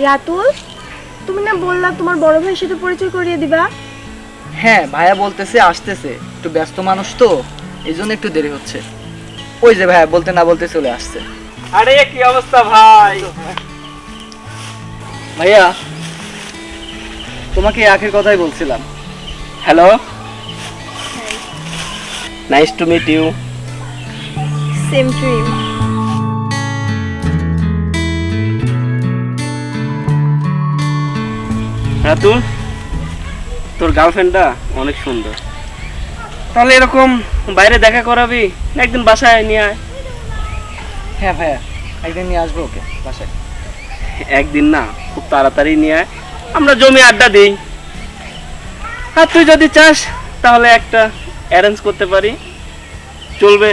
রাতুল তুমি না বললা তোমার বড় ভাইয়ের সাথে পরিচয় করিয়ে দিবা? হ্যাঁ ভাইয়া বলতেছে আসতেছে। একটু ব্যস্ত মানুষ তো এই জন্য একটু দেরি হচ্ছে। ওই যে ভাইয়া বলতে না বলতে চলে আসছে। আরে কি অবস্থা ভাই? ভাইয়া তোমাকে আখের কথাই বলছিলাম। Hello? Nice to meet you same trim Ratul তোর গার্লফ্রেন্ডটা অনেক সুন্দর। তাহলে এরকম বাইরে দেখা করাবি না একদিন বাসায় নিয়ে আয়? হ্যাঁ ভাইয়া একদিন নিয়ে আসব ওকে বাসায়। একদিন না খুব তাড়াতাড়ি নিয়ে আয়। আমরা জমি আড্ডা দিই। আর তুই যদি চাস তাহলে একটা অ্যারেঞ্জ করতে পারি। চলবে।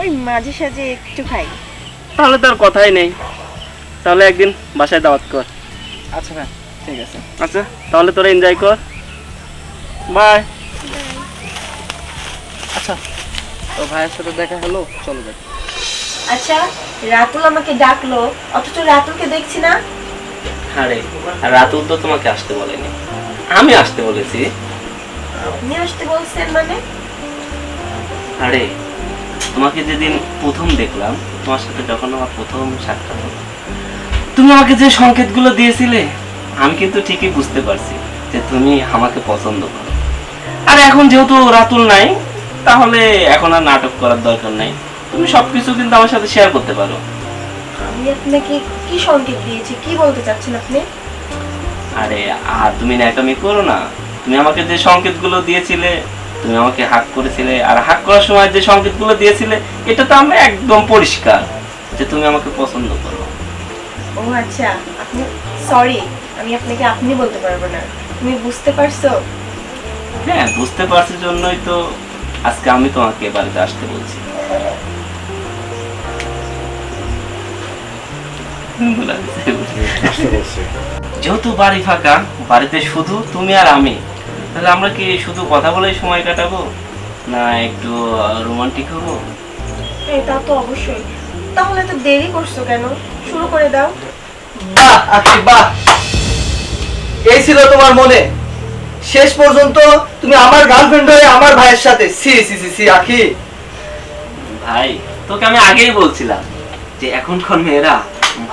ওই মাঝে সাঝে একটু খাই। তাহলে তোর কথাই নেই। তাহলে একদিন বাসায় দাওয়াত কর। আচ্ছা ভাই ঠিক আছে। আচ্ছা তাহলে তোরা এনজয় কর। বাই আচ্ছা তো ভাইয়ের সাথে দেখা হলো চলো যাই। আচ্ছা রাতুল আমাকে ডাকলো অথচ রাতুলকে দেখছি না। আরে রাতুল তো তোমাকে আসতে বলেনি। আমি আসতে বলেছি। আপনি আসতে বলছেন মানে? আরে তোমাকে যেদিন প্রথম দেখলাম তোমার সাথে যখন আমার প্রথম সাক্ষাৎ হলো তুমি আমাকে যে সংকেতগুলো দিয়েছিলে আমি কিন্তু ঠিকই বুঝতে পারছি যে তুমি আমাকে পছন্দ করো। আর এখন যেহেতু রাতুল নাই তাহলে এখন আর নাটক করার দরকার নাই। তুমি সবকিছু কিন্তু আমার সাথে শেয়ার করতে পারো। আমি আপনাকে কি সংকেত দিয়েছি কি বলতে চাচ্ছেন আপনি? আরে আর তুমি ন্যাকামি করো না। তুমি আমাকে যে সংকেতগুলো দিয়েছিলে তুমি আমাকে হাক করেছিলে আর হাক করার সময় যে সংকেতগুলো দিয়েছিলে এটা তো আমি একদম পরিষ্কার যে তুমি আমাকে পছন্দ করো। ও আচ্ছা। আপনি সরি আমি আপনাকে আপনি বলতে পারব না। তুমি বুঝতে পারছ? হ্যাঁ বুঝতে পারছি জন্যই তো আজকে আমি তোমাকে বাড়িতে আসতে বলছি। যেহেতু বাড়ি ফাঁকা বাড়িতে শুধু তুমি আর আমি তাহলে আমরা কি শুধু কথা বলেই সময় কাটাবো? না একটু রোমান্টিক হব? এটা তো অবশ্যই। তাহলে তো দেরি করছ কেন? শুরু করে দাও। বাহ আখি বাহ। এই ছিল তোমার মনে। শেষ পর্যন্ত তুমি আমার গার্লফ্রেন্ড হয়ে আমার ভাইয়ের সাথে সি সি সি সি আখি ভাই তোকে আমি আগেই বলছিলাম যে এখনকার মেয়েরা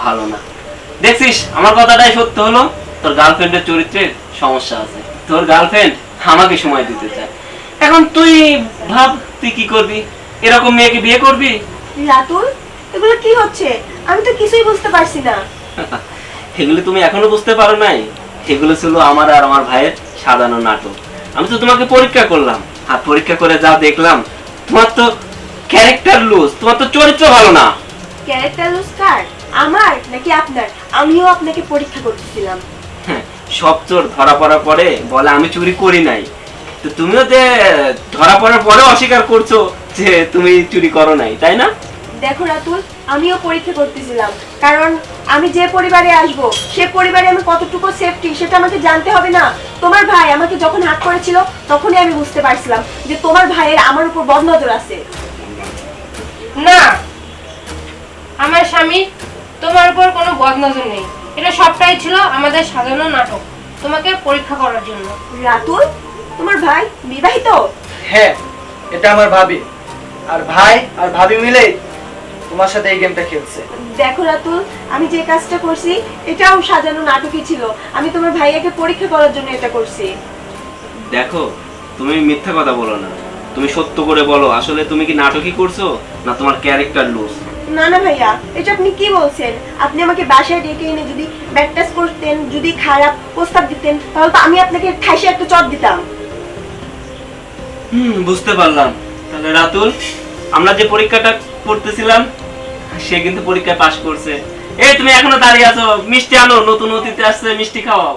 ভালো না। দেখছিস আমার কথাটাই সত্য হলো তোর গার্লফ্রেন্ডের চরিত্রের সমস্যা আছে। তোর গার্লফ্রেন্ড আমাকে সময় দিতে চায়। এখন তুই ভাব তুই কি করবি? এরকম মেয়েকে বিয়ে করবি? রাতুল এগুলো কি হচ্ছে? আমি তো কিছুই বুঝতে পারছি না। এগুলো তুমি এখনও বুঝতে পারো নাই? এগুলো ছিল আমার আর আমার ভাইয়ের সাজানো নাটক। আমি তো তোমাকে পরীক্ষা করলাম আর পরীক্ষা করে যা দেখলাম তোমার তো ক্যারেক্টার লুজ তোমার তো চরিত্র ভালো না। ক্যারেক্টার লুজ কার? আমার নাকি আপনার? আমিও আপনাকে পরীক্ষা করতেছিলাম। হ্যাঁ, সব চোর ধরা পড়ার পরে বলে আমি চুরি করি নাই। তো তুমিও যে ধরা পড়ার পরে অস্বীকার করছ যে তুমি চুরি করো নাই তাই না? দেখো রাতুল আমিও পরীক্ষা করতেছিলাম। কারণ আমি যে পরিবারে আসব সে পরিবারে আমি কতটুকু সেফটি সেটা আমাকে জানতে হবে না। তোমার ভাই আমাকে যখন হাত করেছিল তখনই আমি বুঝতে পারছিলাম যে তোমার ভাইয়ের আমার উপর বদনজর আছে। না আমার স্বামী তোমার উপর কোনো বদনজর নেই। এটা সবটাই ছিল আমাদের সাজানো নাটক তোমাকে পরীক্ষা করার জন্য। রাতুল তোমার ভাই বিবাহিত? হ্যাঁ এটা আমার ভাবি। আর ভাই আর ভাবি মিলে তোমার সাথে এই গেমটা খেলছে। দেখো রাতুল আমি যে কাজটা করছি এটাও সাজানো নাটকই ছিল। আমি তোমার ভাইয়াকে পরীক্ষা করার জন্য এটা করছি। দেখো তুমি মিথ্যা কথা বলো না। তুমি সত্য করে বলো আসলে তুমি কি নাটকই করছ না তোমার ক্যারেক্টার লুজ না না ভাইয়া এটা আপনি কি বলছেন? আপনি আমাকে বাসায় ডেকে এনে যদি ব্যাকটাস করতেন যদি খারাপ প্রস্তাব দিতেন তাহলে তো আমি আপনাকে ঠাইসে একটা চট দিতাম। হুম বুঝতে পারলাম। তাহলে রাতুল আমরা যে পরীক্ষাটা করতেছিলাম, সে কিন্তু পরীক্ষায় পাশ করছে। এই, তুমি এখনও দাঁড়িয়ে আছো, মিষ্টি আনো, নতুন অতিথি আসছে, মিষ্টি খাওয়াও।